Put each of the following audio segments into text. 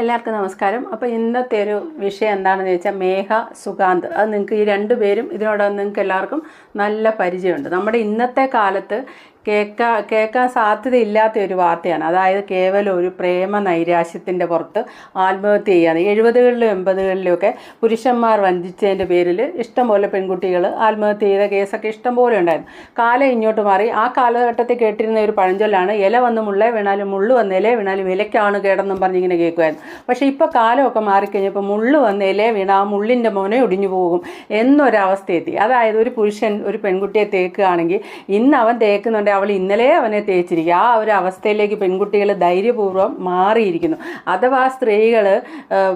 എല്ലാവർക്കും നമസ്കാരം. അപ്പോൾ ഇന്നത്തെ ഒരു വിഷയം എന്താണെന്ന് ചോദിച്ചാൽ മേഘ സുഗാന്ത്. അത് നിങ്ങൾക്ക് ഈ രണ്ട് പേരും ഇതിനോട് നിങ്ങൾക്ക് എല്ലാവർക്കും നല്ല പരിചയമുണ്ട്. നമ്മുടെ ഇന്നത്തെ കാലത്ത് കേൾക്കാ കേൾക്കാൻ സാധ്യതയില്ലാത്ത ഒരു വാർത്തയാണ്. അതായത് കേവലം ഒരു പ്രേമ നൈരാശ്യത്തിന്റെ പുറത്ത് ആത്മഹത്യ ചെയ്യാണ് എഴുപതുകളിലും എൺപതുകളിലും ഒക്കെ പുരുഷന്മാർ വഞ്ചിച്ചതിന്റെ പേരിൽ ഇഷ്ടംപോലെ പെൺകുട്ടികൾ ആത്മഹത്യ ചെയ്ത കേസൊക്കെ ഇഷ്ടംപോലെ ഉണ്ടായിരുന്നു. കാലം ഇങ്ങോട്ട് മാറി. ആ കാലഘട്ടത്തിൽ കേട്ടിരുന്ന ഒരു പഴഞ്ചൊല്ലാണ് ഇല വന്ന് മുള്ള വീണാലും മുള്ളു വന്ന് ഇല വീണാലും ഇലയ്ക്കാണ് കേടെന്നും പറഞ്ഞിങ്ങനെ കേൾക്കുമായിരുന്നു പക്ഷേ ഇപ്പോൾ കാലമൊക്കെ മാറിക്കഴിഞ്ഞപ്പോൾ മുള്ളു വന്ന് ഇല വീണ ആ മുള്ളിന്റെ മോനെ ഒടിഞ്ഞു പോകും എന്നൊരവസ്ഥയെത്തി. അതായത് ഒരു പുരുഷൻ ഒരു പെൺകുട്ടിയെ തേക്കുകയാണെങ്കിൽ ഇന്ന് അവൻ തേക്കുന്നുണ്ട് അവൾ ഇന്നലെ അവനെ തേച്ചിരിക്കുക. ആ ഒരു അവസ്ഥയിലേക്ക് പെൺകുട്ടികൾ ധൈര്യപൂർവം മാറിയിരിക്കുന്നു. അഥവാ സ്ത്രീകൾ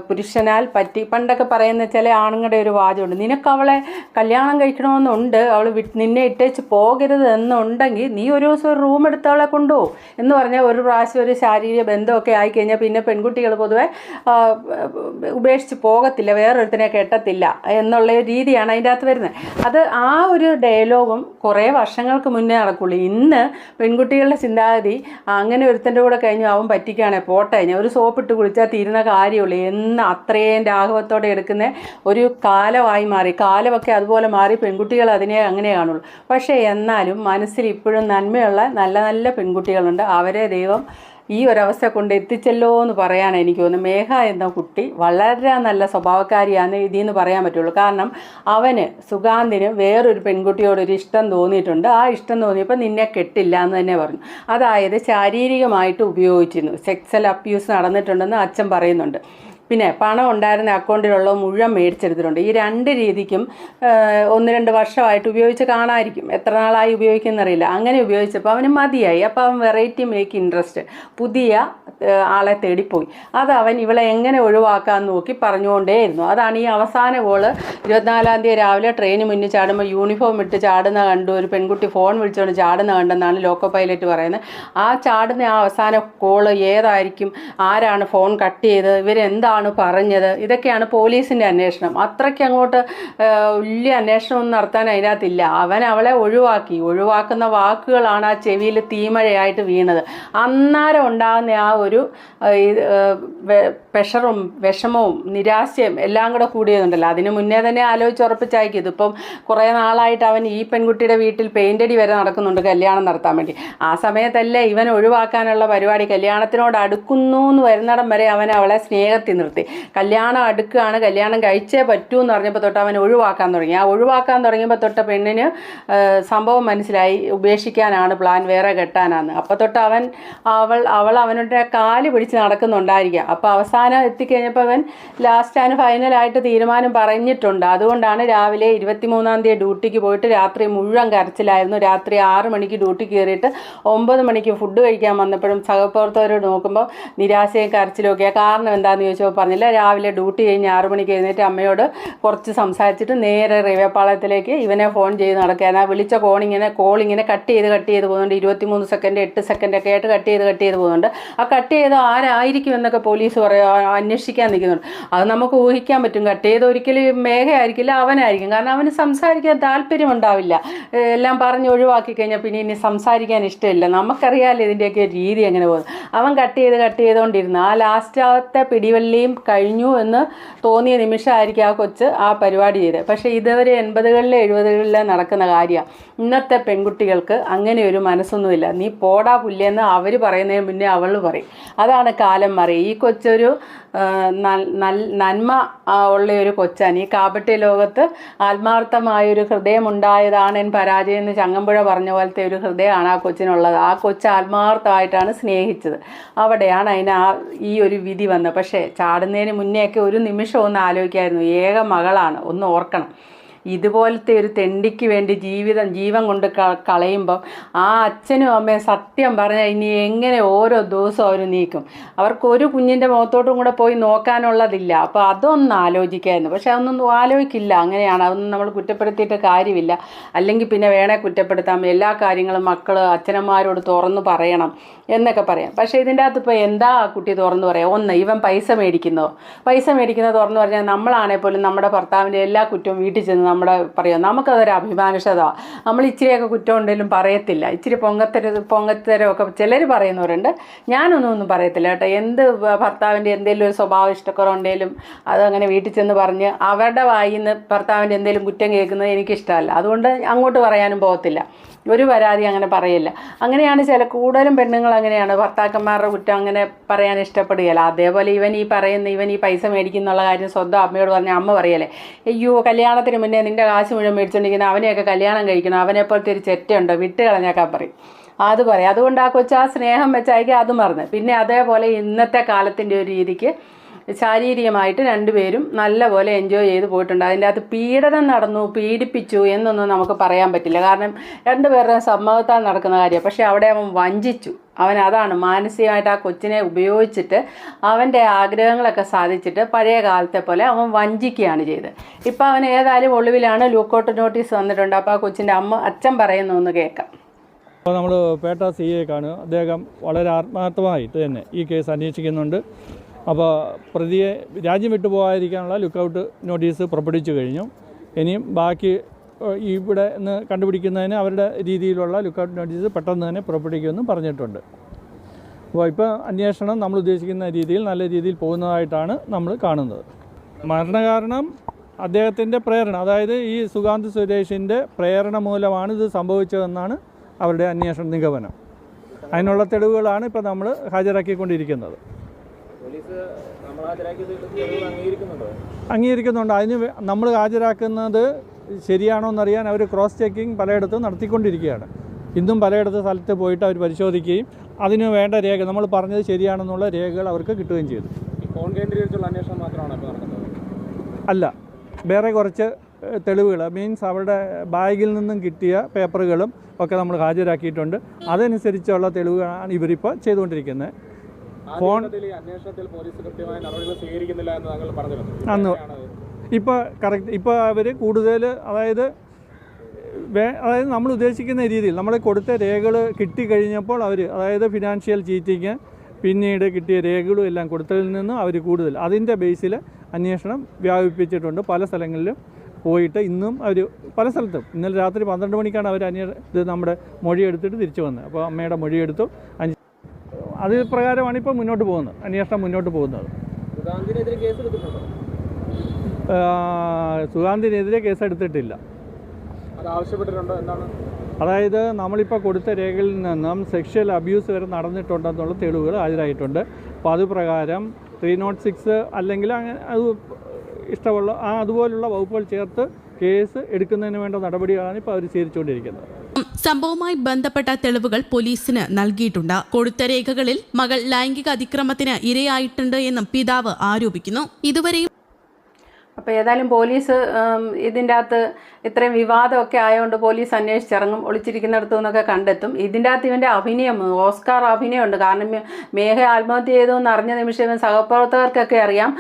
പുരുഷനാൽ പറ്റി പണ്ടൊക്കെ പറയുന്ന ചില ആണുങ്ങളുടെ ഒരു വാചകമുണ്ട്. നിനക്ക് അവളെ കല്യാണം കഴിക്കണമെന്നുണ്ട്. അവൾ നിന്നെ ഇട്ടേച്ച് പോകരുത് എന്നുണ്ടെങ്കിൽ നീ ഒരു ദിവസം ഒരു റൂം എടുത്ത് അവളെ കൊണ്ടുപോകും. എന്ന് പറഞ്ഞാൽ ഒരു പ്രാവശ്യം ഒരു ശാരീരിക ബന്ധമൊക്കെ ആയിക്കഴിഞ്ഞാൽ പിന്നെ പെൺകുട്ടികൾ പൊതുവെ ഉപേക്ഷിച്ച് പോകത്തില്ല. വേറൊരുത്തിനെ കെട്ടത്തില്ല എന്നുള്ള രീതിയാണ് അതിന്റെ അകത്ത് വരുന്നത്. അത് ആ ഒരു ഡയലോഗും കുറേ വർഷങ്ങൾക്ക് മുന്നേ നടക്കുള്ളൂ. ഇന്ന് പെൺകുട്ടികളുടെ ചിന്താഗതി അങ്ങനെ ഒരുത്തന്റെ കൂടെ കഴിഞ്ഞു അവൻ പറ്റിക്കുകയാണെ പോട്ടെ ഞാൻ ഒരു സോപ്പിട്ട് കുളിച്ചാൽ തീരുന്ന കാര്യമുള്ളൂ എന്ന് അത്രയും രാഘവത്തോടെ എടുക്കുന്ന ഒരു കാലമായി മാറി. കാലമൊക്കെ അതുപോലെ മാറി പെൺകുട്ടികൾ അതിനെ അങ്ങനെ കാണുള്ളൂ. പക്ഷേ എന്നാലും മനസ്സിൽ ഇപ്പോഴും നന്മയുള്ള നല്ല നല്ല പെൺകുട്ടികളുണ്ട്. അവരെ ദൈവം ഈ ഒരവസ്ഥ കൊണ്ട് എത്തിച്ചല്ലോ എന്ന് പറയാനാണ് എനിക്ക് തോന്നുന്നത്. മേഘ എന്ന കുട്ടി വളരെ നല്ല സ്വഭാവക്കാരിയാണ് ഇതിന്ന് പറയാൻ പറ്റുള്ളൂ. കാരണം അവന് സുഗാന്തിന് വേറൊരു പെൺകുട്ടിയോടൊരു ഇഷ്ടം തോന്നിയിട്ടുണ്ട്. ആ ഇഷ്ടം തോന്നിയപ്പോൾ നിന്നെ കെട്ടില്ല എന്ന് തന്നെ പറഞ്ഞു. അതായത് ശാരീരികമായിട്ട് ഉപയോഗിച്ചിരുന്നു. സെക്സൽ അബ്യൂസ് നടന്നിട്ടുണ്ടെന്ന് അച്ഛൻ പറയുന്നുണ്ട്. പിന്നെ പണം ഉണ്ടായിരുന്ന അക്കൗണ്ടിലുള്ള മുഴുവൻ മേടിച്ചെടുത്തിട്ടുണ്ട്. ഈ രണ്ട് രീതിക്കും ഒന്ന് രണ്ട് വർഷമായിട്ട് ഉപയോഗിച്ച് കാണാമായിരിക്കും എത്ര നാളായി ഉപയോഗിക്കുന്നറിയില്ല അങ്ങനെ ഉപയോഗിച്ചപ്പോൾ അവന് മതിയായി. അപ്പോൾ അവൻ വെറൈറ്റി മേക്ക് ഇൻട്രസ്റ്റ് പുതിയ ആളെ തേടിപ്പോയി. അത് അവൻ ഇവളെ എങ്ങനെ ഒഴിവാക്കാമെന്ന് നോക്കി പറഞ്ഞുകൊണ്ടേയിരുന്നു. അതാണ് ഈ അവസാന ഗോൾ ഇരുപത്തിനാലാം തീയതി രാവിലെ ട്രെയിന് മുന്നിൽ ചാടുമ്പോൾ യൂണിഫോം ഇട്ട് ചാടുന്ന കണ്ടു. ഒരു പെൺകുട്ടി ഫോൺ വിളിച്ചുകൊണ്ട് ചാടുന്ന കണ്ടെന്നാണ് ലോക്കോ പൈലറ്റ് പറയുന്നത്. ആ ചാടുന്ന ആ അവസാന കോൾ ഏതായിരിക്കും? ആരാണ് ഫോൺ കട്ട് ചെയ്തത്? ഇവരെന്താണ് പറഞ്ഞത്. ഇതൊക്കെയാണ് പോലീസിന്റെ അന്വേഷണം. അത്രയ്ക്ക് അങ്ങോട്ട് വലിയ അന്വേഷണമൊന്നും നടത്താൻ അതിനകത്തില്ല. അവൻ അവളെ ഒഴിവാക്കി. ഒഴിവാക്കുന്ന വാക്കുകളാണ് ആ ചെവിയിൽ തീമഴയായിട്ട് വീണത്. അന്നേരം ഉണ്ടാകുന്ന ആ ഒരു പ്രഷറും വിഷമവും നിരാശയും എല്ലാം കൂടെ കൂടിയതുണ്ടല്ലോ. അതിന് മുന്നേ തന്നെ ആലോചിച്ച് ഉറപ്പിച്ചായിരിക്കും ഇതിപ്പം കുറേ നാളായിട്ട് അവൻ ഈ പെൺകുട്ടിയുടെ വീട്ടിൽ പെയിന്റടി വരെ നടക്കുന്നുണ്ട് കല്യാണം നടത്താൻ വേണ്ടി. ആ സമയത്തല്ലേ ഇവൻ ഒഴിവാക്കാനുള്ള പരിപാടി കല്യാണത്തിനോട് അടുക്കുന്നു എന്ന് വരുന്നിടം വരെ അവൻ അവളെ സ്നേഹത്തിൽ നിർത്തി. കല്യാണം അടുക്കുകയാണ് കല്യാണം കഴിച്ചേ പറ്റൂ എന്ന് പറഞ്ഞപ്പോൾ തൊട്ട് അവൻ ഒഴിവാക്കാൻ തുടങ്ങി. ആ ഒഴിവാക്കാൻ തുടങ്ങിയപ്പോൾ തൊട്ട് പെണ്ണിന് സംഭവം മനസ്സിലായി. ഉപേക്ഷിക്കാനാണ് പ്ലാൻ വേറെ കെട്ടാനാണ്. അപ്പോൾ തൊട്ട് അവൻ അവൾ അവൾ അവനുടെ കാൽ പിടിച്ച് നടക്കുന്നുണ്ടായിരിക്കാം. അപ്പോൾ അവസാനം എത്തിക്കഴിഞ്ഞപ്പോൾ അവൻ ലാസ്റ്റ് ആൻഡ് ഫൈനലായിട്ട് തീരുമാനം പറഞ്ഞിട്ടുണ്ട്. അതുകൊണ്ടാണ് രാവിലെ ഇരുപത്തിമൂന്നാം തീയതി ഡ്യൂട്ടിക്ക് പോയിട്ട് രാത്രി മുഴുവൻ കരച്ചിലായിരുന്നു. രാത്രി ആറ് മണിക്ക് ഡ്യൂട്ടി കയറിയിട്ട് ഒമ്പത് മണിക്ക് ഫുഡ് കഴിക്കാൻ വന്നപ്പോഴും സഹപ്രവർത്തകരോട് നോക്കുമ്പോൾ നിരാശയും കരച്ചിലും ഒക്കെ. കാരണം എന്താണെന്ന് ചോദിച്ചപ്പോൾ പറഞ്ഞില്ല. രാവിലെ ഡ്യൂട്ടി കഴിഞ്ഞ് ആറ് മണിക്ക് എഴുന്നേറ്റ് അമ്മയോട് കുറച്ച് സംസാരിച്ചിട്ട് നേരെ റെയിൽവേ ഇവനെ ഫോൺ ചെയ്ത് നടക്കാൻ ആ വിളിച്ച കോണിങ്ങനെ ഇങ്ങനെ കട്ട് ചെയ്ത് കട്ട് ചെയ്ത് പോകുന്നുണ്ട്. ഇരുപത്തിമൂന്ന് സെക്കൻഡ് എട്ട് സെക്കൻഡ് ഒക്കെ ആയിട്ട് കട്ട് ചെയ്ത് കട്ട് ചെയ്ത് പോകുന്നുണ്ട്. ആ കട്ട് ചെയ്ത് ആരായിരിക്കും എന്നൊക്കെ പോലീസ് പറയാ. അന്വേഷിക്കാൻ നിൽക്കുന്നുണ്ട് അത് നമുക്ക് ഊഹിക്കാൻ പറ്റും കട്ട്. ചെയ്ത് ഒരിക്കലും മേഘയായിരിക്കില്ല അവനായിരിക്കും. കാരണം അവന് സംസാരിക്കാൻ താല്പര്യം ഉണ്ടാവില്ല എല്ലാം പറഞ്ഞ് ഒഴിവാക്കി കഴിഞ്ഞാൽ പിന്നെ ഇനി സംസാരിക്കാൻ ഇഷ്ടമില്ല. നമുക്കറിയാമല്ലോ ഇതിന്റെയൊക്കെ രീതി എങ്ങനെ പോകുന്നു. അവൻ കട്ട് ചെയ്ത് കട്ട് ചെയ്തുകൊണ്ടിരുന്നു ആ ലാസ്റ്റാവത്തെ പിടിവള്ളിയും കഴിഞ്ഞു എന്ന് തോന്നിയ നിമിഷമായിരിക്കും ആ കൊച്ച് ആ പരിപാടി ചെയ്തത്. പക്ഷേ ഇതുവരെ എൺപതുകളിലെ എഴുപതുകളിലെ നടക്കുന്ന കാര്യമാണ് ഇന്നത്തെ പെൺകുട്ടികൾക്ക് അങ്ങനെ ഒരു മനസ്സൊന്നുമില്ല. നീ പോടാ പുല്ലെന്ന് അവർ പറയുന്നതിന് മുന്നേ അവൾ പറയും. അതാണ് കാലം മാറി ഈ കൊച്ചൊരു നന്മ ഉള്ള ഒരു കൊച്ചാൻ ഈ കാപട്യ ലോകത്ത് ആത്മാർത്ഥമായൊരു ഹൃദയമുണ്ടായതാണ് എൻ പരാജയം എന്ന് ചങ്ങമ്പുഴ പറഞ്ഞ പോലത്തെ ഒരു ഹൃദയമാണ് ആ കൊച്ചിനുള്ളത്. ആ കൊച്ച് ആത്മാർത്ഥമായിട്ടാണ് സ്നേഹിച്ചത്. അവിടെയാണ് അതിന് ആ ഈ ഒരു വിധി വന്നത്. പക്ഷേ ചാടുന്നതിന് മുന്നേയൊക്കെ ഒരു നിമിഷം ഒന്ന് ആലോചിക്കായിരുന്നു. ഏക മകളാണ്. ഒന്ന് ഓർക്കണം. ഇതുപോലത്തെ ഒരു തെണ്ടിക്ക് വേണ്ടി ജീവിതം ജീവൻ കൊണ്ട് കളയുമ്പം ആ അച്ഛനും അമ്മയും സത്യം പറഞ്ഞാൽ ഇനി എങ്ങനെ ഓരോ ദിവസവും അവർ നീക്കും. അവർക്ക് ഒരു കുഞ്ഞിന്റെ മുഖത്തോട്ടും കൂടെ പോയി നോക്കാനുള്ളതില്ല. അപ്പോൾ അതൊന്ന് ആലോചിക്കായിരുന്നു. പക്ഷെ അതൊന്നും ആലോചിക്കില്ല. അങ്ങനെയാണ്. അതൊന്നും നമ്മൾ കുറ്റപ്പെടുത്തിയിട്ട് കാര്യമില്ല. അല്ലെങ്കിൽ പിന്നെ വേണേ കുറ്റപ്പെടുത്താം. എല്ലാ കാര്യങ്ങളും മക്കൾ അച്ഛനന്മാരോട് തുറന്നു പറയണം എന്നൊക്കെ പറയാം. പക്ഷേ ഇതിന്റെ അകത്ത് ഇപ്പോൾ എന്താ കുട്ടി തുറന്നു പറയാം? ഒന്ന് ഇവൻ പൈസ മേടിക്കുന്നതോ പൈസ മേടിക്കുന്നത് തുറന്നു പറഞ്ഞാൽ നമ്മളാണെങ്കിൽ പോലും നമ്മുടെ ഭർത്താവിന്റെ എല്ലാ കുറ്റവും വീട്ടിൽ ചെന്ന് നമ്മുടെ പറയുക നമുക്കതൊരു അഭിമാനുഷത. നമ്മൾ ഇച്ചിരിയൊക്കെ കുറ്റം ഉണ്ടെങ്കിലും പറയത്തില്ല. ഇച്ചിരി പൊങ്ങത്തര പൊങ്ങത്തരമൊക്കെ ചിലർ പറയുന്നവരുണ്ട്. ഞാനൊന്നും ഒന്നും പറയത്തില്ല കേട്ടോ. എന്ത് ഭർത്താവിന്റെ എന്തെങ്കിലും ഒരു സ്വഭാവ ഇഷ്ടക്കുറവുണ്ടെങ്കിലും അതങ്ങനെ വീട്ടിൽ ചെന്ന് പറഞ്ഞ് അവരുടെ വായിന്ന് ഭർത്താവിന്റെ എന്തെങ്കിലും കുറ്റം കേൾക്കുന്നത് എനിക്കിഷ്ടമല്ല. അതുകൊണ്ട് അങ്ങോട്ട് പറയാനും പോകത്തില്ല. ഒരു പരാതി അങ്ങനെ പറയില്ല. അങ്ങനെയാണ് ചില കൂടുതലും പെണ്ണുങ്ങൾ അങ്ങനെയാണ്. ഭർത്താക്കന്മാരുടെ കുറ്റം അങ്ങനെ പറയാൻ ഇഷ്ടപ്പെടുകയില്ല. അതേപോലെ ഇവൻ ഈ പറയുന്ന ഇവൻ ഈ പൈസ മേടിക്കുന്നുള്ള കാര്യം സ്വന്തം അമ്മയോട് പറഞ്ഞ അമ്മ പറയല്ലേ? അയ്യോ കല്യാണത്തിന് മുന്നേ നിന്റെ കാശ് മുഴുവൻ മേടിച്ചുകൊണ്ടിരിക്കുന്ന അവനെയൊക്കെ കല്യാണം കഴിക്കണം. അവനെപ്പോലത്തെ ഒരു ചെറ്റുണ്ടോ വിട്ട് കളഞ്ഞേക്കാൻ പറയും. അത് പറയും. അതുകൊണ്ട് ആ കൊച്ചു സ്നേഹം വെച്ചായിരിക്കും അത് മറന്ന്. പിന്നെ അതേപോലെ ഇന്നത്തെ കാലത്തിന്റെ ഒരു രീതിക്ക് ശാരീരികമായിട്ട് രണ്ടുപേരും നല്ലപോലെ എൻജോയ് ചെയ്ത് പോയിട്ടുണ്ട്. അതിന്റെ അകത്ത് പീഡനം നടന്നു പീഡിപ്പിച്ചു എന്നൊന്നും നമുക്ക് പറയാൻ പറ്റില്ല. കാരണം രണ്ടുപേരുടെ സമ്മതത്താൽ നടക്കുന്ന കാര്യം പക്ഷേ അവിടെ അവൻ വഞ്ചിച്ചു. അവൻ അതാണ് മാനസികമായിട്ട് ആ കൊച്ചിനെ ഉപയോഗിച്ചിട്ട് അവന്റെ ആഗ്രഹങ്ങളൊക്കെ സാധിച്ചിട്ട് പഴയ കാലത്തെ പോലെ അവൻ വഞ്ചിക്കുകയാണ് ചെയ്തത്. ഇപ്പം അവൻ ഏതായാലും ഒളിവിലാണ്. ലൂക്കൗട്ട് നോട്ടീസ് വന്നിട്ടുണ്ട്. അപ്പോൾ ആ കൊച്ചിന്റെ അമ്മ അച്ഛൻ പറയുന്നു എന്ന് കേൾക്കാം. അപ്പോൾ നമ്മൾ പേട്ട സി എ കാണുക. അദ്ദേഹം വളരെ ആത്മാർത്ഥമായിട്ട് തന്നെ ഈ കേസ് അന്വേഷിക്കുന്നുണ്ട്. അപ്പോൾ പ്രതിയെ രാജ്യം വിട്ടു പോകാതിരിക്കാനുള്ള ലുക്കൗട്ട് നോട്ടീസ് പുറപ്പെടുവിച്ചു കഴിഞ്ഞു. ഇനിയും ബാക്കി ഇവിടെ നിന്ന് കണ്ടുപിടിക്കുന്നതിന് അവരുടെ രീതിയിലുള്ള ലുക്കൗട്ട് നോട്ടീസ് പെട്ടെന്ന് തന്നെ പുറപ്പെടുവിക്കുമെന്നും പറഞ്ഞിട്ടുണ്ട്. അപ്പോൾ ഇപ്പോൾ അന്വേഷണം നമ്മൾ ഉദ്ദേശിക്കുന്ന രീതിയിൽ നല്ല രീതിയിൽ പോകുന്നതായിട്ടാണ് നമ്മൾ കാണുന്നത്. മരണകാരണം അദ്ദേഹത്തിന്റെ പ്രേരണ അതായത് ഈ സുഗാന്ത് സുരേഷിന്റെ പ്രേരണ മൂലമാണ് ഇത് സംഭവിച്ചതെന്നാണ് അവരുടെ അന്വേഷണ നിഗമനം. അതിനുള്ള തെളിവുകളാണ് ഇപ്പോൾ നമ്മൾ ഹാജരാക്കിക്കൊണ്ടിരിക്കുന്നത് പോലീസ് നമ്മൾ ഹാജരാക്കിയത് തെളിവ് അംഗീകരിക്കുന്നുണ്ടോ? അതിന് നമ്മൾ ഹാജരാക്കുന്നത് ശരിയാണോ എന്നറിയാൻ അവർ ക്രോസ് ചെക്കിംഗ് പലയിടത്തും നടത്തിക്കൊണ്ടിരിക്കുകയാണ്. ഇന്നും പലയിടത്ത് സ്ഥലത്ത് പോയിട്ട് അവർ പരിശോധിക്കുകയും അതിന് വേണ്ട രേഖ നമ്മൾ പറഞ്ഞത് ശരിയാണെന്നുള്ള രേഖകൾ അവർക്ക് കിട്ടുകയും ചെയ്തു. ഈ ഫോൺ കേന്ദ്രീകരിച്ചുള്ള അന്വേഷണം മാത്രമാണ് നടക്കുന്നത്? അല്ല. വേറെ കുറച്ച് തെളിവുകൾ മീൻസ് അവരുടെ ബാഗിൽ നിന്നും കിട്ടിയ പേപ്പറുകളും ഒക്കെ നമ്മൾ ഹാജരാക്കിയിട്ടുണ്ട്. അതനുസരിച്ചുള്ള തെളിവുകളാണ് ഇവരിപ്പോൾ ചെയ്തുകൊണ്ടിരിക്കുന്നത്. ഫോൺ അന്ന് ഇപ്പൊ ഇപ്പോൾ കറക്റ്റ് ഇപ്പോൾ അവർ കൂടുതൽ അതായത് വേ അതായത് നമ്മൾ ഉദ്ദേശിക്കുന്ന രീതിയിൽ നമ്മൾ കൊടുത്ത രേഖകൾ കിട്ടിക്കഴിഞ്ഞപ്പോൾ അവർ അതായത് ഫിനാൻഷ്യൽ ചീറ്റിങ് പിന്നീട് കിട്ടിയ രേഖകളും എല്ലാം കൊടുത്തതിൽ നിന്ന് അവർ കൂടുതൽ. അതിന്റെ ബേസിൽ അന്വേഷണം വ്യാപിപ്പിച്ചിട്ടുണ്ട്. പല സ്ഥലങ്ങളിലും പോയിട്ട് ഇന്നും അവർ പല സ്ഥലത്തും. ഇന്നലെ രാത്രി പന്ത്രണ്ട് മണിക്കാണ് അവർ അന്വേ ഇത് നമ്മുടെ മൊഴിയെടുത്തിട്ട് തിരിച്ചു വന്നത്. അപ്പോൾ അമ്മയുടെ മൊഴിയെടുത്തു. അഞ്ച് അത് പ്രകാരമാണ് ഇപ്പോൾ മുന്നോട്ട് പോകുന്നത്. അന്വേഷണം മുന്നോട്ട് പോകുന്നത്. സുഗാന്തിനെതിരെ കേസ് എന്താണ്? അതായത് നമ്മളിപ്പോൾ കൊടുത്ത രേഖയിൽ നിന്നും സെക്ഷൽ അബ്യൂസ് വരെ നടന്നിട്ടുണ്ടെന്നുള്ള തെളിവുകൾ ഹാജരായിട്ടുണ്ട്. അപ്പോൾ അത് പ്രകാരം ത്രീ നോട്ട് സിക്സ് അല്ലെങ്കിൽ അങ്ങനെ അത് ഇഷ്ടമുള്ള ആ അതുപോലുള്ള വകുപ്പുകൾ ചേർത്ത് കേസ് എടുക്കുന്നതിന് വേണ്ട നടപടികളാണ് ഇപ്പോൾ അവർ സ്വീകരിച്ചുകൊണ്ടിരിക്കുന്നത്. സംഭവവുമായി ബന്ധപ്പെട്ട തെളിവുകൾ പോലീസിന് നൽകിയിട്ടുണ്ട്. കൊടുത്ത രേഖകളിൽ മകൾ ലൈംഗിക അതിക്രമത്തിന് ഇരയായിട്ടുണ്ട് എന്നും പിതാവ് ആരോപിക്കുന്നു. ഇതുവരെയും അപ്പോൾ ഏതായാലും പോലീസ് ഇതിന്റെ അകത്ത് ഇത്രയും വിവാദമൊക്കെ ആയതുകൊണ്ട് പോലീസ് അന്വേഷിച്ചിറങ്ങും ഒളിച്ചിരിക്കുന്നിടത്തു നിന്നൊക്കെ കണ്ടെത്തും. ഇതിന്റെ അകത്ത് ഇവന്റെ അഭിനയം ഓസ്കാർ അഭിനയമുണ്ട്. കാരണം മേഘ ആത്മഹത്യ ചെയ്തു എന്ന് അറിഞ്ഞ നിമിഷം ഇവൻ സഹപ്രവർത്തകർക്കൊക്കെ അറിയാം.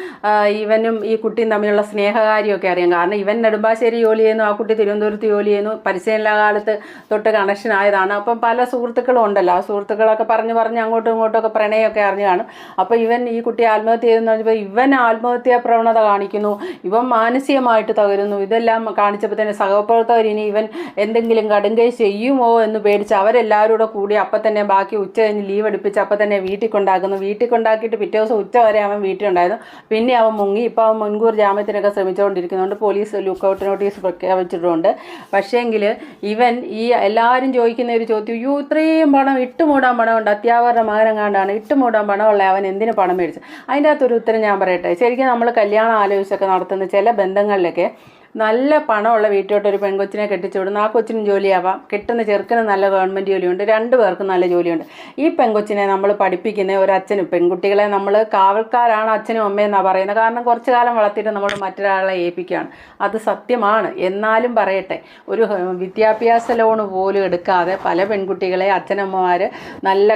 ഇവനും ഈ കുട്ടിയും തമ്മിലുള്ള സ്നേഹകാര്യമൊക്കെ അറിയാം. കാരണം ഇവൻ നെടുമ്പാശ്ശേരി ജോലി ചെയ്യുന്നു ആ കുട്ടി തിരുവനന്തപുരത്ത് ജോലി ചെയ്യുന്നു. പരിശീലന കാലത്ത് തൊട്ട് കണക്ഷൻ ആയതാണ്. അപ്പം പല സുഹൃത്തുക്കളും ഉണ്ടല്ലോ. ആ സുഹൃത്തുക്കളൊക്കെ പറഞ്ഞ് പറഞ്ഞ് അങ്ങോട്ടും ഇങ്ങോട്ടും ഒക്കെ പ്രണയമൊക്കെ അറിഞ്ഞു കാണും. അപ്പോൾ ഇവൻ ഈ കുട്ടി ആത്മഹത്യ ചെയ്തെന്ന് പറഞ്ഞപ്പോൾ ഇവൻ ആത്മഹത്യാ പ്രവണത കാണിക്കുന്നു. ഇവൻ മാനസികമായിട്ട് തകരുന്നു. ഇതെല്ലാം കാണിച്ചപ്പോൾ തന്നെ സഹപ്രവർത്തകർ ഇനി ഇവൻ എന്തെങ്കിലും കടുങ്കൈ ചെയ്യുമോ എന്ന് പേടിച്ച് അവരെല്ലാവരും കൂടെ കൂടി അപ്പം തന്നെ ബാക്കി ഉച്ച കഴിഞ്ഞ് ലീവ് എടുപ്പിച്ച് അപ്പം തന്നെ വീട്ടിൽ കൊണ്ടാക്കുന്നു. വീട്ടിൽ കൊണ്ടാക്കിയിട്ട് പിറ്റേ ദിവസം ഉച്ച വരെ അവൻ വീട്ടിലുണ്ടായിരുന്നു. പിന്നെ അവൻ മുങ്ങി. ഇപ്പോൾ അവൻ മുൻകൂർ ജാമ്യത്തിനൊക്കെ ശ്രമിച്ചുകൊണ്ടിരിക്കുന്നുണ്ട് പോലീസ് ലുക്കൗട്ട് നോട്ടീസ് പ്രഖ്യാപിച്ചിട്ടുണ്ട്. പക്ഷേങ്കിൽ ഇവൻ ഈ എല്ലാവരും ചോദിക്കുന്ന ഒരു ചോദ്യം അയ്യോ ഇത്രയും പണം ഇട്ടുമൂടാൻ പണമുണ്ട്. അത്യാവരുടെ മകനെങ്ങാണ്ടാണ് ഇട്ടുമൂടാൻ പണമുള്ള അവൻ എന്തിനു പണം മേടിച്ചു അതിന്റെ അകത്തൊരു ഉത്തരം ഞാൻ പറയട്ടെ. ശരിക്കും നമ്മൾ കല്യാണം ആലോചിച്ചൊക്കെ നടത്തുന്ന ചില ബന്ധങ്ങളിലൊക്കെ നല്ല പണമുള്ള വീട്ടിലോട്ട് ഒരു പെൺകൊച്ചിനെ കെട്ടിച്ചു വിടുന്നു. ആ കൊച്ചിനും ജോലിയാവാം. കിട്ടുന്ന ചെറുക്കന് നല്ല ഗവൺമെന്റ് ജോലിയുണ്ട്. രണ്ട് പേർക്കും നല്ല ജോലിയുണ്ട്. ഈ പെൺകൊച്ചിനെ നമ്മൾ പഠിപ്പിക്കുന്ന ഒരു അച്ഛനും പെൺകുട്ടികളെ നമ്മൾ കാവൽക്കാരാണ് അച്ഛനും അമ്മയെന്നാണ് പറയുന്നത്. കാരണം കുറച്ച് കാലം വളർത്തിയിട്ട് നമ്മൾ മറ്റൊരാളെ ഏൽപ്പിക്കുകയാണ്. അത് സത്യമാണ്. എന്നാലും പറയട്ടെ ഒരു വിദ്യാഭ്യാസ ലോൺ പോലും എടുക്കാതെ പല പെൺകുട്ടികളെ അച്ഛനമ്മമാർ നല്ല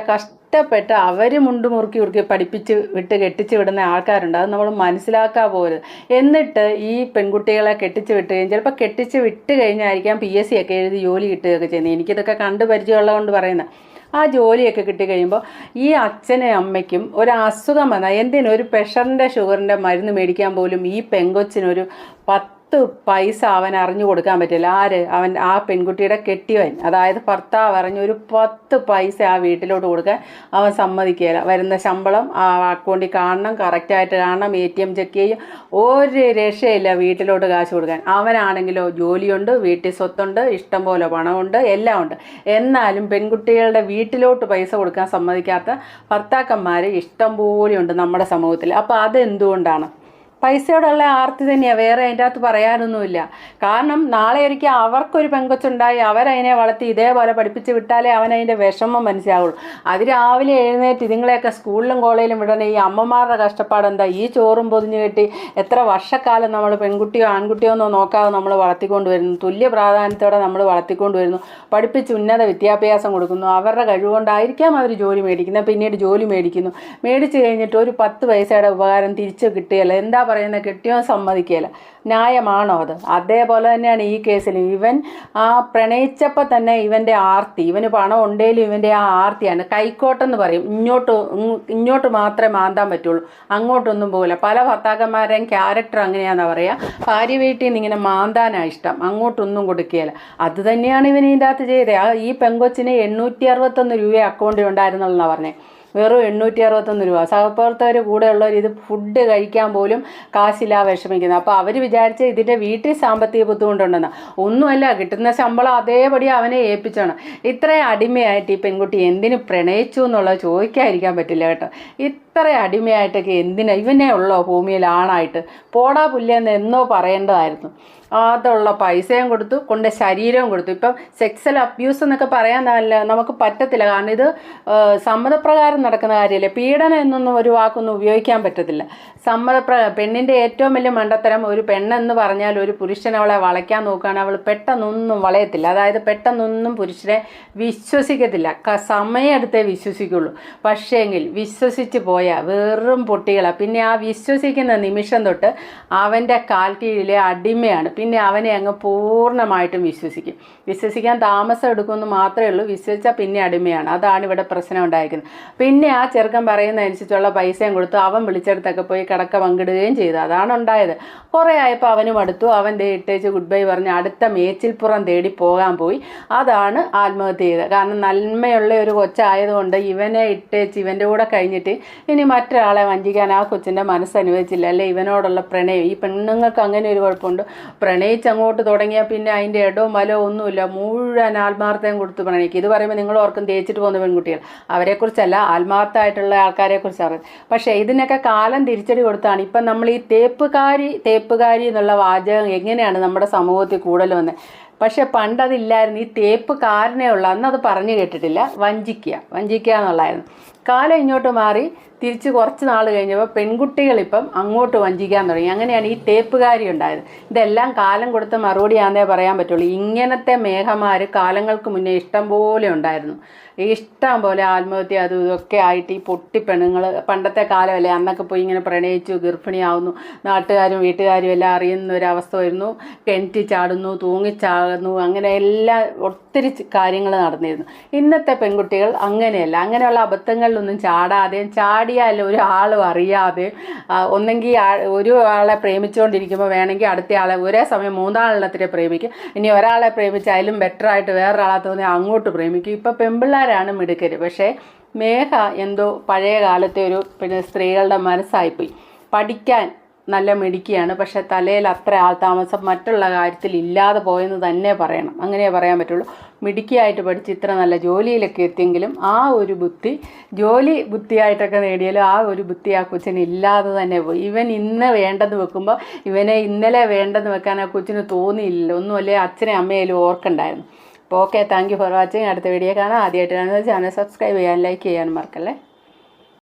കഷ്ടപ്പെട്ട് അവർ മുണ്ട് മുറുക്കി ഉറുക്കി പഠിപ്പിച്ച് വിട്ട് കെട്ടിച്ച് വിടുന്ന ആൾക്കാരുണ്ട്. അത് നമ്മൾ മനസ്സിലാക്കാൻ പോരുത് എന്നിട്ട് ഈ പെൺകുട്ടികളെ കെട്ടിച്ച് വിട്ട് കഴിഞ്ഞ് ചിലപ്പോൾ കെട്ടിച്ച് വിട്ട് കഴിഞ്ഞായിരിക്കാം പി എസ് സി ഒക്കെ എഴുതി ജോലി കിട്ടുകയൊക്കെ ചെയ്യുന്നത്. എനിക്കിതൊക്കെ കണ്ട് പരിചയമുള്ളത് കൊണ്ട് പറയുന്നത്. ആ ജോലിയൊക്കെ കിട്ടി കഴിയുമ്പോൾ ഈ അച്ഛനും അമ്മയ്ക്കും ഒരു അസുഖം വന്നാൽ എന്തിനും? ഒരു പ്രഷറിന്റെ ഷുഗറിന്റെ മരുന്ന് മേടിക്കാൻ പോലും ഈ പെങ്കൊച്ചിനൊരു പത്ത് പൈസ അവൻ അറിഞ്ഞു കൊടുക്കാൻ പറ്റില്ല. ആര്? അവൻ ആ പെൺകുട്ടിയുടെ കെട്ടിയവൻ. അതായത് ഭർത്താവ് അറിഞ്ഞൊരു പത്ത് പൈസ ആ വീട്ടിലോട്ട് കൊടുക്കാൻ അവൻ സമ്മതിക്കുകയില്ല. വരുന്ന ശമ്പളം ആ അക്കൗണ്ടിൽ കാണണം കറക്റ്റായിട്ട് കാണണം എ ടി എം ചെക്ക് ചെയ്യും. ഒരു രക്ഷയില്ല വീട്ടിലോട്ട് കാശ് കൊടുക്കാൻ. അവനാണെങ്കിലോ ജോലിയുണ്ട് വീട്ടിൽ സ്വത്തുണ്ട് ഇഷ്ടം പോലെ പണമുണ്ട് എല്ലാം ഉണ്ട്. എന്നാലും പെൺകുട്ടികളുടെ വീട്ടിലോട്ട് പൈസ കൊടുക്കാൻ സമ്മതിക്കാത്ത ഭർത്താക്കന്മാർ ഇഷ്ടം പോലെയുണ്ട് നമ്മുടെ സമൂഹത്തിൽ. അപ്പോൾ അതെന്തുകൊണ്ടാണ്? പൈസയോടുള്ള ആർത്തി തന്നെയാണ് വേറെ അതിന്റെ അകത്ത് പറയാനൊന്നുമില്ല. കാരണം നാളെ ഒരിക്കൽ അവർക്കൊരു പെങ്കൊച്ചുണ്ടായി അവരതിനെ വളർത്തി ഇതേപോലെ പഠിപ്പിച്ച് വിട്ടാലേ അവൻ അതിന്റെ വിഷമം മനസ്സിലാവുള്ളൂ. അത് രാവിലെ എഴുന്നേറ്റ് ഇതുങ്ങളെയൊക്കെ സ്കൂളിലും കോളേജിലും വിടണ ഈ അമ്മമാരുടെ കഷ്ടപ്പാട് എന്താ? ഈ ചോറും പൊതിഞ്ഞു കെട്ടി എത്ര വർഷക്കാലം നമ്മൾ പെൺകുട്ടിയോ ആൺകുട്ടിയോ എന്നോ നോക്കാതെ നമ്മൾ വളർത്തിക്കൊണ്ട് വരുന്നു. തുല്യ പ്രാധാന്യത്തോടെ നമ്മൾ വളർത്തിക്കൊണ്ട് വരുന്നു. പഠിപ്പിച്ച് ഉന്നത വിദ്യാഭ്യാസം കൊടുക്കുന്നു. അവരുടെ കഴിവുകൊണ്ടായിരിക്കാം അവർ ജോലി മേടിക്കുന്നത്. പിന്നീട് ജോലി മേടിക്കുന്നു. മേടിച്ച് കഴിഞ്ഞിട്ട് ഒരു പത്ത് പൈസയുടെ ഉപകാരം തിരിച്ച് കിട്ടിയല്ലോ എന്താ പറയുന്നത് കിട്ടിയോ സമ്മതിക്കുകയില്ല ന്യായമാണോ അത്? അതേപോലെ തന്നെയാണ് ഈ കേസിൽ ഇവൻ ആ പ്രണയിച്ചപ്പോൾ തന്നെ ഇവന്റെ ആർത്തി ഇവന് പണം ഉണ്ടെങ്കിലും ഇവന്റെ ആ ആർത്തിയാണ്. കൈക്കോട്ടെന്ന് പറയും. ഇങ്ങോട്ട് ഇങ്ങോട്ട് മാത്രമേ മാന്താൻ പറ്റുള്ളൂ. അങ്ങോട്ടൊന്നും പോകില്ല. പല ഭർത്താക്കന്മാരെയും ക്യാരക്ടർ അങ്ങനെയാണെന്ന് പറയുക ഭാര്യ വീട്ടിൽ നിന്ന് ഇങ്ങനെ മാന്താനാണ് ഇഷ്ടം. അങ്ങോട്ടൊന്നും കൊടുക്കുകയില്ല അത് തന്നെയാണ് ഇവൻ ഇതിന്റെ അകത്ത് ചെയ്തത്. ഈ പെങ്കൊച്ചിന് എണ്ണൂറ്റി അറുപത്തൊന്ന് രൂപ അക്കൗണ്ടിൽ ഉണ്ടായിരുന്നുള്ളതാണ് പറഞ്ഞത് വെറും എണ്ണൂറ്റി അറുപത്തൊന്ന് രൂപ. സഹപ്രവർത്തകർ കൂടെ ഉള്ളവർ ഇത് ഫുഡ് കഴിക്കാൻ പോലും കാശില്ല വിഷമിക്കുന്നത്. അപ്പോൾ അവർ വിചാരിച്ച ഇതിന്റെ വീട്ടിൽ സാമ്പത്തിക ബുദ്ധിമുട്ടുണ്ടെന്ന്. ഒന്നുമല്ല കിട്ടുന്ന ശമ്പളം അതേപടി അവനെ ഏൽപ്പിച്ചാണ് ഇത്രയും അടിമയായിട്ട് ഈ പെൺകുട്ടി എന്തിനു പ്രണയിച്ചു എന്നുള്ളത് ചോദിക്കാതിരിക്കാൻ പറ്റില്ല കേട്ടോ. ഇത്ര അടിമയായിട്ടൊക്കെ എന്തിനാ? ഇവനെ ഉള്ളോ ഭൂമിയിൽ ആണായിട്ട്? പോടാ പുല്ലെന്ന് എന്നോ പറയേണ്ടതായിരുന്നു. അതുള്ള പൈസയും കൊടുത്തു കൊണ്ട് ശരീരവും കൊടുത്തു. ഇപ്പം സെക്സൽ അബ്യൂസ് എന്നൊക്കെ പറയാൻ നമുക്ക് പറ്റത്തില്ല. കാരണം ഇത് സമ്മതപ്രകാരം നടക്കുന്ന കാര്യമല്ലേ? പീഡനം എന്നൊന്നും ഒരു വാക്കൊന്നും ഉപയോഗിക്കാൻ പറ്റത്തില്ല. സമ്മതപ്ര പെണ്ണിന്റെ ഏറ്റവും വലിയ മണ്ടത്തരം ഒരു പെണ്ണെന്ന് പറഞ്ഞാൽ ഒരു പുരുഷൻ അവളെ വളയ്ക്കാൻ നോക്കുകയാണെങ്കിൽ അവൾ പെട്ടെന്നൊന്നും വളയത്തില്ല. അതായത് പെട്ടെന്നൊന്നും പുരുഷനെ വിശ്വസിക്കത്തില്ല. സമയം സമയമെടുത്തേ വിശ്വസിക്കുള്ളൂ. പക്ഷേങ്കിൽ വിശ്വസിച്ച് പോയാൽ വെറും പൊട്ടികളാണ് പിന്നെ ആ വിശ്വസിക്കുന്ന നിമിഷം തൊട്ട് അവന്റെ കാൽ കീഴിലെ അടിമയാണ്. പിന്നെ അവനെ അങ്ങ് പൂർണമായിട്ടും വിശ്വസിക്കും. വിശ്വസിക്കാൻ താമസം എടുക്കുമെന്ന് മാത്രമേ ഉള്ളൂ. വിശ്വസിച്ചാൽ പിന്നെ അടിമയാണ്. അതാണ് ഇവിടെ പ്രശ്നം ഉണ്ടായിരിക്കുന്നത്. പിന്നെ ആ ചെറുക്കൻ പറയുന്നതനുസരിച്ചുള്ള പൈസയും കൊടുത്തു അവൻ വിളിച്ചെടുത്തൊക്കെ പോയി കിടക്ക പങ്കിടുകയും ചെയ്തു. അതാണ് ഉണ്ടായത്. കുറേ ആയപ്പോൾ അവനും അടുത്തു. അവൻ ദേ ഇട്ടേച്ച് ഗുഡ് ബൈ പറഞ്ഞ് അടുത്ത മേച്ചിൽപ്പുറം തേടി പോകാൻ പോയി. അതാണ് ആത്മഹത്യ ചെയ്തത്. കാരണം നന്മയുള്ള ഒരു കൊച്ചായതുകൊണ്ട് ഇവനെ ഇട്ടേച്ച് ഇവന്റെ കൂടെ കഴിഞ്ഞിട്ട് ഇനി മറ്റൊരാളെ വഞ്ചിക്കാൻ ആ കൊച്ചിന്റെ മനസ്സ് അനുവദിച്ചില്ല. അല്ലെ? ഇവനോടുള്ള പ്രണയം. ഈ പെണ്ണുങ്ങൾക്ക് അങ്ങനെ ഒരു കുഴപ്പമുണ്ട്. പ്രണയിച്ച് അങ്ങോട്ട് തുടങ്ങിയാൽ പിന്നെ അതിന്റെ ഇടവും വലവും ഒന്നുമില്ല. മുഴുവൻ ആത്മാർത്ഥയും കൊടുത്ത് പ്രണയിക്കും. ഇത് പറയുമ്പോൾ നിങ്ങൾ ഓർക്കും തേച്ചിട്ട് പോകുന്ന പെൺകുട്ടികൾ. അവരെക്കുറിച്ചല്ല ആത്മാർത്ഥമായിട്ടുള്ള ആൾക്കാരെ അറിയാം. പക്ഷേ ഇതിനൊക്കെ കാലം തിരിച്ചടി കൊടുത്താണ്. ഇപ്പം നമ്മൾ ഈ തേപ്പുകാരി തേപ്പുകാരി എന്നുള്ള വാചകം എങ്ങനെയാണ് നമ്മുടെ സമൂഹത്തിൽ കൂടുതൽ വന്നത് പക്ഷെ പണ്ടതില്ലായിരുന്നു. ഈ തേപ്പ് കാരനേ ഉള്ളൂ. അന്ന് അത് പറഞ്ഞു കേട്ടിട്ടില്ല. വഞ്ചിക്കുക. വഞ്ചിക്കുക എന്നുള്ളായിരുന്നു കാലം ഇങ്ങോട്ട് മാറി. തിരിച്ച് കുറച്ച് നാൾ കഴിഞ്ഞപ്പോൾ പെൺകുട്ടികളിപ്പം അങ്ങോട്ട് വഞ്ചിക്കാൻ തുടങ്ങി. അങ്ങനെയാണ് ഈ തേപ്പുകാരി ഉണ്ടായത്. ഇതെല്ലാം കാലം കൊടുത്ത മറുപടിയാണെന്നേ പറയാൻ പറ്റുള്ളൂ. ഇങ്ങനത്തെ മേഘമാർ കാലങ്ങൾക്ക് മുന്നേ ഇഷ്ടം പോലെ ഉണ്ടായിരുന്നു. ഇഷ്ടം പോലെ ആത്മഹത്യ അതും ഇതൊക്കെ ആയിട്ട് ഈ പൊട്ടി പെണ്ണുങ്ങൾ പണ്ടത്തെ കാലമല്ലേ അന്നൊക്കെ പോയി ഇങ്ങനെ പ്രണയിച്ചു ഗർഭിണിയാവുന്നു നാട്ടുകാരും വീട്ടുകാരും എല്ലാം അറിയുന്ന ഒരവസ്ഥ വരുന്നു. കിണറ്റി ചാടുന്നു തൂങ്ങിച്ചാടുന്നു അങ്ങനെ എല്ലാ ഒത്തിരി കാര്യങ്ങൾ നടന്നിരുന്നു. ഇന്നത്തെ പെൺകുട്ടികൾ അങ്ങനെയല്ല. അങ്ങനെയുള്ള അബദ്ധങ്ങളിലൊന്നും ചാടാതെയും ചാടിയാൽ ഒരാളും അറിയാതെ ഒന്നെങ്കിൽ ഒരു ആളെ പ്രേമിച്ചുകൊണ്ടിരിക്കുമ്പോൾ വേണമെങ്കിൽ അടുത്ത ആളെ ഒരേ സമയം മൂന്നാളെണ്ണത്തിനെ പ്രേമിക്കും. ഇനി ഒരാളെ പ്രേമിച്ചാലും ബെറ്ററായിട്ട് വേറൊരാളെ തോന്നി അങ്ങോട്ട് പ്രേമിക്കും. ഇപ്പം പെൺപിള്ളേരാണ് മിടുക്കര്. പക്ഷേ മേഘ എന്തോ പഴയ കാലത്തെ ഒരു പിന്നെ സ്ത്രീകളുടെ മനസ്സായിപ്പോയി. പഠിക്കാൻ നല്ല മിടുക്കിയാണ്. പക്ഷേ തലയിൽ അത്ര ആൾ താമസം മറ്റുള്ള കാര്യത്തിൽ ഇല്ലാതെ പോയെന്ന് തന്നെ പറയണം. അങ്ങനെ പറയാൻ പറ്റുള്ളൂ. മിടുക്കിയായിട്ട് പഠിച്ച് ഇത്ര നല്ല ജോലിയിലൊക്കെ എത്തിയെങ്കിലും ആ ഒരു ബുദ്ധി ജോലി ബുദ്ധിയായിട്ടൊക്കെ നേടിയാലും ആ ഒരു ബുദ്ധി ആ കൊച്ചിന് ഇല്ലാതെ തന്നെ പോയി. ഇവൻ ഇന്ന് വേണ്ടെന്ന് വെക്കുമ്പോൾ ഇവനെ ഇന്നലെ വേണ്ടെന്ന് വെക്കാൻ ആ കൊച്ചിന് തോന്നിയില്ല. ഒന്നുമല്ലേ അച്ഛനെ അമ്മയിലും ഓർക്കണ്ടായിരുന്നു. അപ്പോൾ okay thank you for watching. അടുത്ത വീഡിയോ കാണാം. ആദ്യമായിട്ടാണ് ചാനൽ സബ്സ്ക്രൈബ് ചെയ്യാൻ ലൈക്ക് ചെയ്യാനും മറക്കല്ലേ?